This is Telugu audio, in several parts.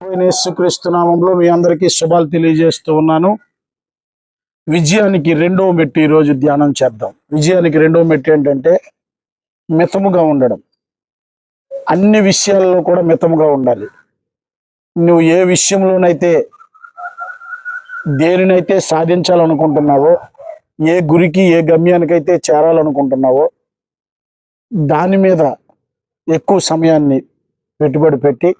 యేసుక్రీస్తునామంలో మీ అందరికీ శుభాలు తెలియజేస్తూ ఉన్నాను. విజయానికి రెండవ మెట్టు ఈరోజు ధ్యానం చేద్దాం. విజయానికి రెండవ మెట్టు ఏంటంటే మితముగా ఉండడం. అన్ని విషయాల్లో కూడా మితముగా ఉండాలి. నువ్వు ఏ విషయంలోనైతే దేనినైతే సాధించాలనుకుంటున్నావో ఏ గురికి ఏ గమ్యానికైతే చేరాలనుకుంటున్నావో దాని మీద ఎక్కువ సమయాన్ని పెట్టుబడి పెట్టి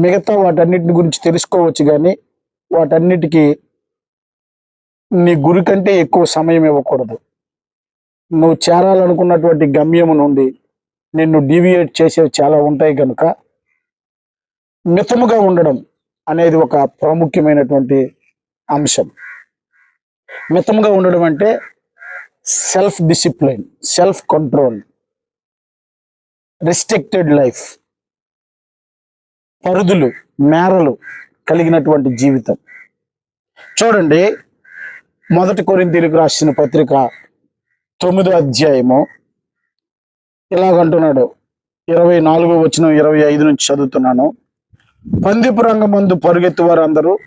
మిగతా వాటన్నిటిని గురించి తెలుసుకోవచ్చు కానీ వాటన్నిటికీ నీ గురి కంటే ఎక్కువ సమయం ఇవ్వకూడదు. నువ్వు చేరాలనుకున్నటువంటి గమ్యము నుండి నిన్ను డీవియేట్ చేసేవి చాలా ఉంటాయి కనుక మితముగా ఉండడం అనేది ఒక ప్రాముఖ్యమైనటువంటి అంశం. మితముగా ఉండడం అంటే self discipline self control restricted life పరిధులు మేరలు కలిగినటువంటి జీవితం. చూడండి మొదటి కొరింతీలకు రాసిన పత్రిక తొమ్మిదో అధ్యాయము. ఇలాగంటున్నాడు ఇరవై నాలుగో వచ్చిన ఇరవై ఐదు నుంచి చదువుతున్నాను. పందిపు రంగమందు పరుగెత్తు అందరూ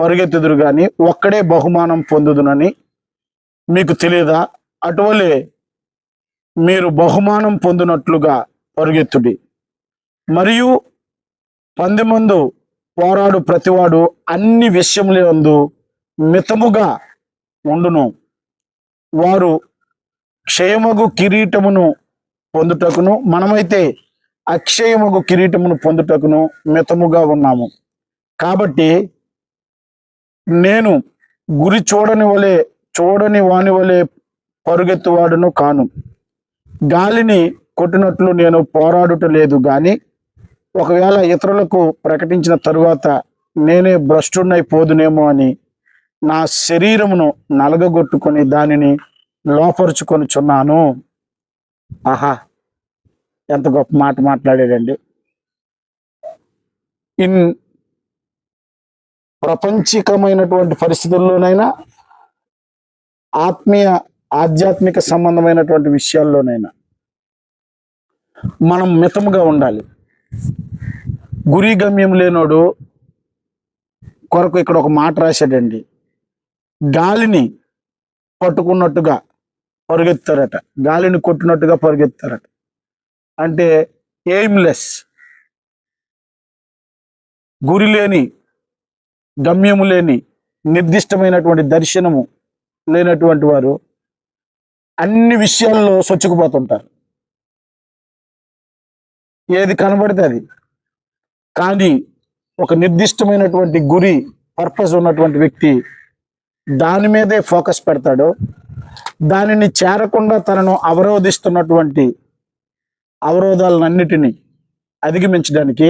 పరుగెత్తుదురు కానీ ఒక్కడే బహుమానం పొందుదునని మీకు తెలియదా? అటువలే మీరు బహుమానం పొందినట్లుగా పరుగెత్తుడి. మరియు పందెమందు పోరాడు ప్రతివాడు అన్ని విషయములందు మితముగా ఉండును. వారు క్షయమగు కిరీటమును పొందుటకును మనమైతే అక్షయమగు కిరీటమును పొందుటకును మితముగా ఉన్నాము. కాబట్టి నేను గురి చూడని వలె చూడని వాని వలె పరుగెత్తువాడును కాను. గాలిని కొట్టినట్లు నేను పోరాడుట లేదు కానీ ఒకవేళ ఇతరులకు ప్రకటించిన తరువాత నేనే భ్రష్టున్నై పోదునేమో అని నా శరీరమును నలగగొట్టుకొని దానిని లోపరుచుకొని చున్నాను ఆహా! ఎంత గొప్ప మాట మాట్లాడాడండి. ఇన్ ప్రపంచికమైనటువంటి పరిస్థితుల్లోనైనా ఆత్మీయ ఆధ్యాత్మిక సంబంధమైనటువంటి విషయాల్లోనైనా మనం మితముగా ఉండాలి. గురి గమ్యం లేనోడు కొరకు ఇక్కడ ఒక మాట రాశాడండి. గాలిని పట్టుకున్నట్టుగా పరుగెత్తారట. గాలిని కొట్టినట్టుగా పరుగెత్తారట. అంటే ఎయిమ్లెస్ గురి లేని గమ్యము లేని నిర్దిష్టమైనటువంటి దర్శనము లేనటువంటి వారు అన్ని విషయాల్లో సొచ్చుకుపోతుంటారు. ఏది కనబడితే అది. కానీ ఒక నిర్దిష్టమైనటువంటి గురి పర్పస్ ఉన్నటువంటి వ్యక్తి దాని మీదే ఫోకస్ పెడతాడు. దానిని చేరకుండా తనను అవరోధిస్తున్నటువంటి అవరోధాలన్నిటినీ అధిగమించడానికి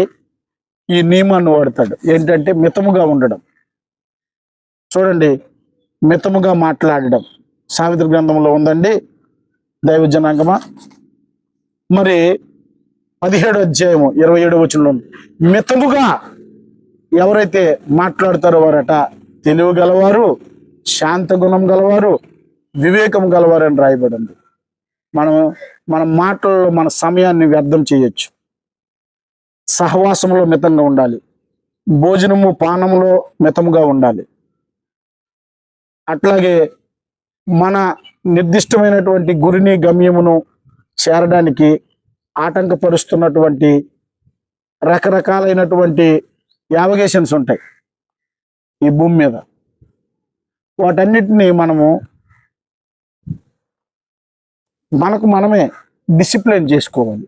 ఈ నియమాన్ని వాడతాడు. ఏంటంటే మితముగా ఉండడం. చూడండి మితముగా మాట్లాడడం. సావిత్రి గ్రంథంలో ఉందండి. దైవ జనాంగమా మరి పదిహేడు అధ్యాయము ఇరవై ఏడు వచనంలో మితముగా ఎవరైతే మాట్లాడతారో వారట తెలివి గలవారు శాంత గుణం గలవారు వివేకం గలవారు అని రాయబడింది. మనం మన మాటల్లో మన సమయాన్ని వ్యర్థం చేయొచ్చు. సహవాసంలో మితంగా ఉండాలి. భోజనము పానములో మితముగా ఉండాలి. అట్లాగే మన నిర్దిష్టమైనటువంటి గురిని గమ్యమును చేరడానికి ఆటంకపరుస్తున్నటువంటి రకరకాలైనటువంటి యావగేషన్స్ ఉంటాయి ఈ భూమి మీద. వాటన్నిటిని మనము మనకు మనమే డిసిప్లిన్ చేసుకోవాలి.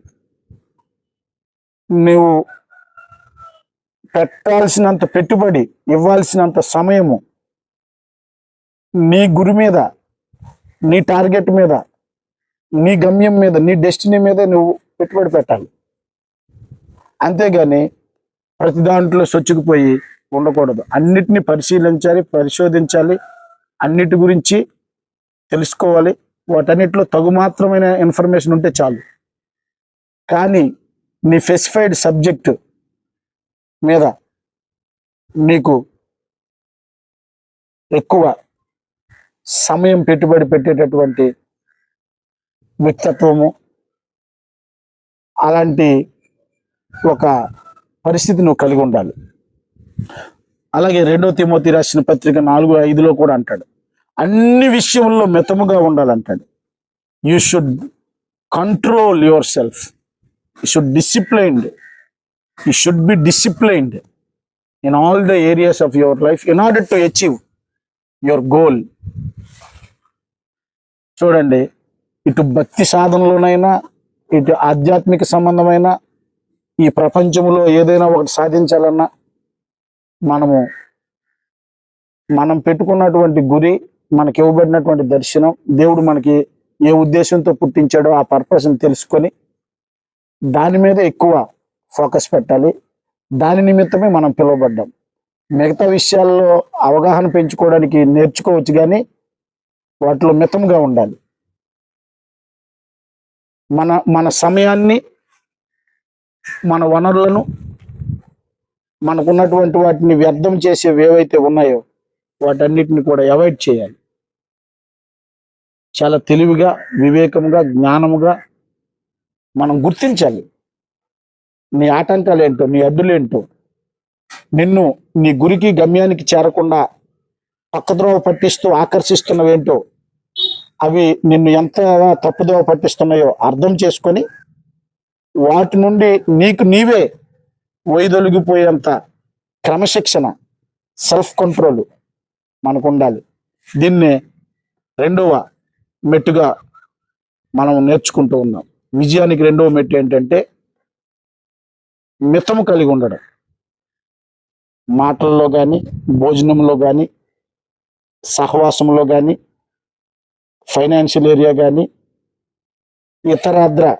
నువ్వు పెట్టాల్సినంత పెట్టుబడి ఇవ్వాల్సినంత సమయము నీ గురి మీద నీ టార్గెట్ మీద నీ గమ్యం మీద నీ డెస్టినీ మీద నువ్వు పెట్టుబడి పెట్టాలి. అంతేగాని ప్రతి దాంట్లో సొచ్చుకుపోయి ఉండకూడదు. అన్నిటిని పరిశీలించాలి పరిశోధించాలి అన్నిటి గురించి తెలుసుకోవాలి. వాటన్నిటిలో తగు మాత్రమైన ఇన్ఫర్మేషన్ ఉంటే చాలు. కానీ నీ స్పెసిఫైడ్ సబ్జెక్ట్ మీద నీకు ఎక్కువ సమయం పెట్టుబడి పెట్టేటటువంటి వ్యక్తిత్వము అలాంటి ఒక పరిస్థితి నువ్వు కలిగి ఉండాలి. అలాగే రెండో తిమోతి రాసిన పత్రిక నాలుగు ఐదులో కూడా అంటాడు. అన్ని విషయంలో మితముగా ఉండాలంటాడు. You should control yourself you should disciplined you should be disciplined in all the areas of your life in order to achieve your goal చూడండి ఇటు భక్తి సాధనలోనైనా ఇటు ఆధ్యాత్మిక సంబంధమైన ఈ ప్రపంచంలో ఏదైనా ఒకటి సాధించాలన్నా మనము మనం పెట్టుకున్నటువంటి గురి మనకి ఇవ్వబడినటువంటి దర్శనం దేవుడు మనకి ఏ ఉద్దేశంతో పుట్టించాడో ఆ పర్పస్ని తెలుసుకొని దాని మీద ఎక్కువ ఫోకస్ పెట్టాలి. దాని నిమిత్తమే మనం పిలువబడ్డాం. మిగతా విషయాల్లో అవగాహన పెంచుకోవడానికి నేర్చుకోవచ్చు కానీ వాటిలో మితంగా ఉండాలి. మన మన సమయాన్ని మన వనరులను మనకున్నటువంటి వాటిని వ్యర్థం చేసేవి ఏవైతే ఉన్నాయో వాటన్నిటిని కూడా అవాయిడ్ చేయాలి. చాలా తెలివిగా వివేకంగా జ్ఞానముగా మనం గుర్తించాలి. నీ ఆటంకాలు ఏంటో నీ అడ్డులేంటో నిన్ను నీ గురికి గమ్యానికి చేరకుండా పక్కద్రోవ పట్టిస్తూ ఆకర్షిస్తున్నవేంటో అవి నిన్ను ఎంత తప్పుదోవ పట్టిస్తున్నాయో అర్థం చేసుకొని వాటి నుండి నీకు నీవే వైదొలిగిపోయేంత క్రమశిక్షణ సెల్ఫ్ కంట్రోల్ మనకు ఉండాలి దీన్నే రెండవ మెట్టుగా మనం నేర్చుకుంటూ ఉన్నాం. విజయానికి రెండవ మెట్టు ఏంటంటే మితము కలిగి ఉండడం. మాటల్లో కానీ భోజనంలో కానీ సహవాసంలో కానీ ఫైనాన్షియల్ ఏరియా కానీ ఇతరాద్ర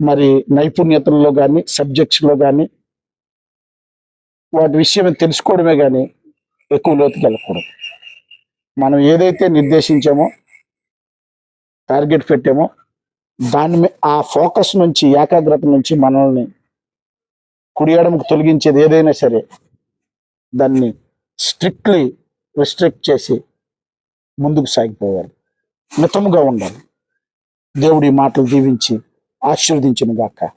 మరి నైపుణ్యతల్లో కానీ సబ్జెక్ట్స్లో కానీ వాటి విషయం తెలుసుకోవడమే కానీ ఎక్కువ లోతుకి వెళ్ళకూడదు. మనం ఏదైతే నిర్దేశించామో టార్గెట్ పెట్టామో దాని మీద ఆ ఫోకస్ నుంచి ఏకాగ్రత నుంచి మనల్ని కుడి తొలగించేది ఏదైనా సరే దాన్ని స్ట్రిక్ట్లీ రిస్ట్రిక్ట్ చేసి ముందుకు సాగిపోవాలి. మితముగా ఉండాలి. దేవుడి మాటలు దీవించి ఆశీర్వదించిన గాక